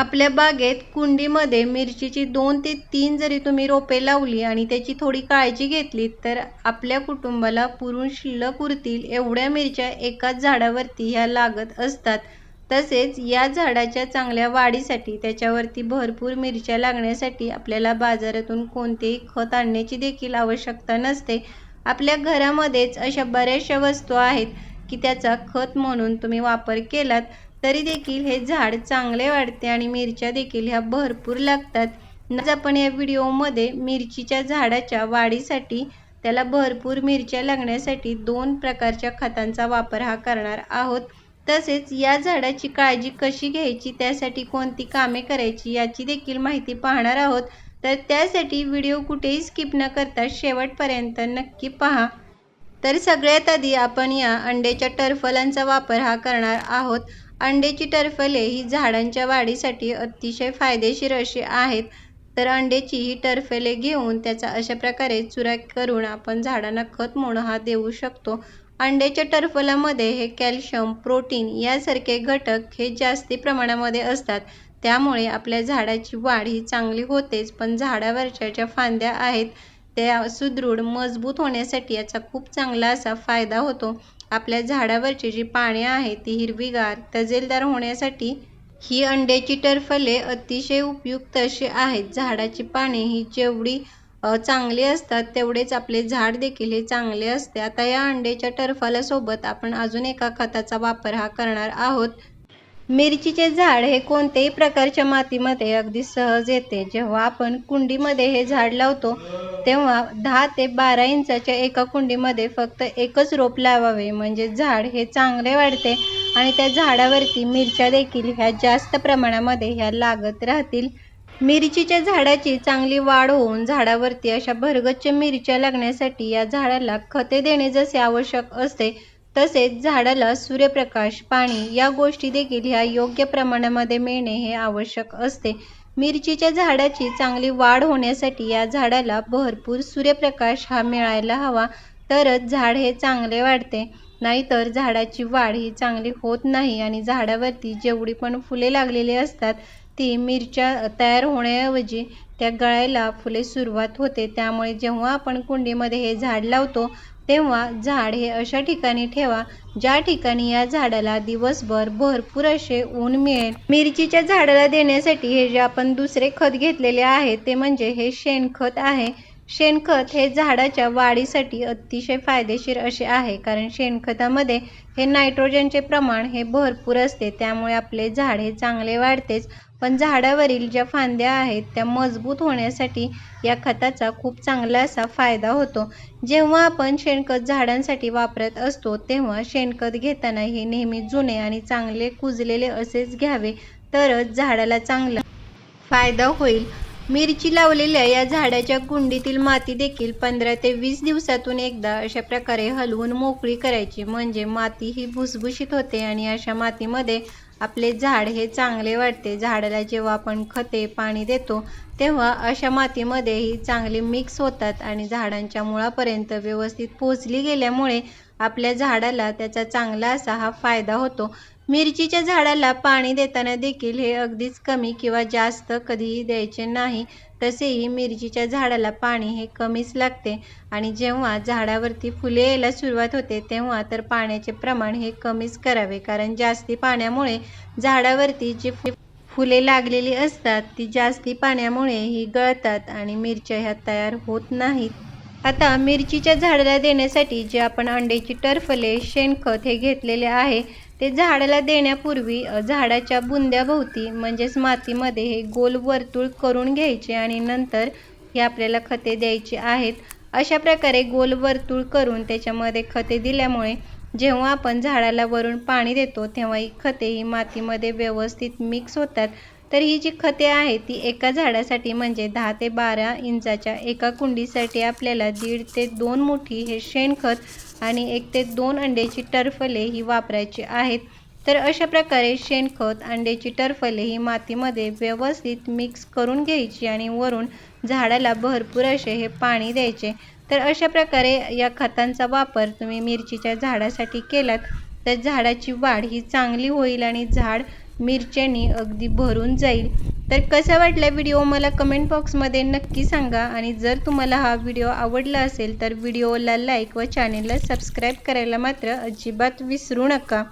आपल्या बागेत कुंडीमध्ये मिरचीची दोन ते तीन जरी तुम्ही रोपे लावली आणि त्याची थोडी काळजी घेतली तर आपल्या कुटुंबाला पुरून शिल्लक उरतील एवढ्या मिरच्या एकाच झाडावरती ह्या लागत असतात. तसेच या झाडाच्या चांगल्या वाढीसाठी त्याच्यावरती भरपूर मिरच्या लागण्यासाठी आपल्याला बाजारातून कोणतेही खत आणण्याची देखील आवश्यकता नसते. आपल्या घरामध्येच अशा बऱ्याचशा वस्तू आहेत की त्याचा खत म्हणून तुम्ही वापर केलात तरी देखील हे झाड चांगले वाढते आणि मिरच्या देखील ह्या भरपूर लागतात. आज आपण या व्हिडिओमध्ये मिरचीच्या झाडाच्या वाढीसाठी त्याला भरपूर मिरच्या लागण्यासाठी दोन प्रकारच्या खतांचा वापर हा करणार आहोत. तसेच या झाडाची काळजी कशी घ्यायची त्यासाठी कोणती कामे करायची याची देखील माहिती पाहणार आहोत. तर त्यासाठी व्हिडिओ कुठेही स्किप न करता शेवटपर्यंत नक्की पहा. तर सगळ्यात आधी आपण या अंड्याच्या टरफलांचा वापर हा करणार आहोत. अंड्याची टरफले ही झाडांच्या वाढीसाठी अतिशय फायदेशीर अशी आहेत. तर अंड्याची ही टरफले घेऊन त्याचा अशा प्रकारे चुरा करून आपण झाडांना खत म्हणून हा देऊ शकतो. अंड्याच्या टरफलामध्ये हे कॅल्शियम प्रोटीन यासारखे घटक हे जास्ती प्रमाणामध्ये असतात. त्यामुळे आपल्या झाडाची वाढ ही चांगली होतेच पण झाडावरच्या ज्या फांद्या आहेत त्या सुदृढ मजबूत होण्यासाठी याचा खूप चांगला असा फायदा होतो. आपल्या झाडावरची जी पाने आहेत ती हिरवीगार तजेलदार होण्यासाठी ही अंड्याची टरफले अतिशय उपयुक्त अशी आहेत. झाडाची पाने ही जेवढी चांगली असतात तेवढेच आपले झाड देखील हे चांगले असते. आता या अंड्याच्या टरफलासोबत आपण अजून एका खताचा वापर हा करणार आहोत. मिरचीचे झाड हे कोणत्याही प्रकारच्या मातीमध्ये अगदी सहज येते. जेव्हा आपण कुंडीमध्ये हे झाड लावतो तेव्हा दहा ते बारा इंचाच्या एका कुंडीमध्ये फक्त एकच रोप लावावे. म्हणजे झाड हे चांगले वाढते आणि त्या झाडावरती मिरच्या देखील ह्या जास्त प्रमाणामध्ये ह्या लागत राहतील. मिरचीच्या झाडाची चांगली वाढ होऊन झाडावरती अशा भरगच्च मिरच्या लागण्यासाठी या झाडाला खते देणे जसे आवश्यक असते तसेच झाडाला सूर्यप्रकाश पाणी या गोष्टी देखील ह्या योग्य प्रमाणामध्ये मिळणे हे आवश्यक असते. मिरचीच्या झाडाची चांगली वाढ होण्यासाठी या झाडाला भरपूर सूर्यप्रकाश हा मिळायला हवा. तरच झाड हे चांगले वाढते. नाहीतर झाडाची वाढ ही चांगली होत नाही आणि झाडावरती जेवढी पण फुले लागलेली असतात ती मिरच्या तयार होण्याऐवजी त्या गळायला फुले सुरुवात होते. त्यामुळे जेव्हा आपण कुंडीमध्ये हे झाड लावतो तेव्हा झाड हे अशा ठिकाणी ठेवा ज्या ठिकाणी या झाडाला दिवसभर भरपूर असे ऊन मिळेल. मिरचीच्या झाडाला देण्यासाठी हे जे आपण दुसरे खत घेतलेले आहे ते म्हणजे हे शेणखत आहे. शेणखत हे झाडाच्या वाढीसाठी अतिशय फायदेशीर असे आहे कारण शेणखतामध्ये हे नायट्रोजनचे प्रमाण हे भरपूर असते त्यामुळे आपले झाड हे चांगले वाढतेच. पण झाडावरील ज्या फांद्या आहेत त्या मजबूत होण्यासाठी या खताचा खूप चांगला असा फायदा होतो. जेव्हा आपण शेणखत झाडांसाठी वापरत असतो तेव्हा शेणखत घेताना हे नेहमी जुने आणि चांगले कुजलेले असेच घ्यावे तरच झाडाला चांगला फायदा होईल. मिरची लावलेल्या या झाडाच्या कुंडीतील माती देखील पंधरा ते वीस दिवसातून एकदा अशा प्रकारे हलवून मोकळी करायची. म्हणजे माती ही भुसभुशीत होते आणि अशा मातीमध्ये आपले झाड हे चांगले वाढते. झाडाला जेव्हा आपण खते पाणी देतो तेव्हा अशा मातीमध्ये ही चांगली मिक्स होतात आणि झाडांच्या मुळापर्यंत व्यवस्थित पोचली गेल्यामुळे आपल्या झाडाला त्याचा चांगला असा हा फायदा होतो. मिरचीच्या झाडाला पाणी देताना देखील हे अगदीच कमी किंवा जास्त कधीही द्यायचे नाही तसेही मिरचीच्या झाडाला पाणी हे कमीच लागते. आणि जेव्हा झाडावरती फुले यायला सुरुवात होते तेव्हा तर पाण्याचे प्रमाण हे कमीच करावे. कारण जास्ती पाण्यामुळे झाडावरती जी फुले लागलेली असतात ती जास्ती पाण्यामुळे ही गळतात आणि मिरच्या ह्या तयार होत नाहीत. आता मिरचीच्या झाडाला देण्यासाठी जे आपण अंड्याची टरफले शेणखत हे घेतलेले आहे ते झाडाला देण्यापूर्वी झाडाच्या बुंद्याभोवती म्हणजेच मातीमध्ये हे गोल वर्तुळ करून घ्यायचे आणि नंतर हे आपल्याला खते द्यायची आहेत. अशा प्रकारे गोल वर्तुळ करून त्याच्यामध्ये खते दिल्यामुळे जेव्हा आपण झाडाला वरून पाणी देतो तेव्हा ही खते ही मातीमध्ये व्यवस्थित मिक्स होतात. तर ही जी खते आहेत ती एका झाडासाठी म्हणजे दहा ते बारा इंचाच्या एका कुंडीसाठी आपल्याला दीड ते दोन मुठी हे शेणखत आणि एक ते दोन अंड्याची टरफले ही वापरायची आहेत. तर अशा प्रकारे शेणखत अंड्याची टरफले ही मातीमध्ये व्यवस्थित मिक्स करून घ्यायची आणि वरून झाडाला भरपूर असे हे पाणी द्यायचे. तर अशा प्रकारे या खतांचा वापर तुम्ही मिरचीच्या झाडासाठी केलात तर झाडाची वाढ ही चांगली होईल आणि झाड मिरच्यांनी अगदी भरून जाईल. तर कसा वाटला व्हिडिओ मला कमेंट बॉक्समध्ये नक्की सांगा. आणि जर तुम्हाला हा व्हिडिओ आवडला असेल तर व्हिडिओला लाईक व चॅनेलला सबस्क्राईब करायला मात्र अजिबात विसरू नका.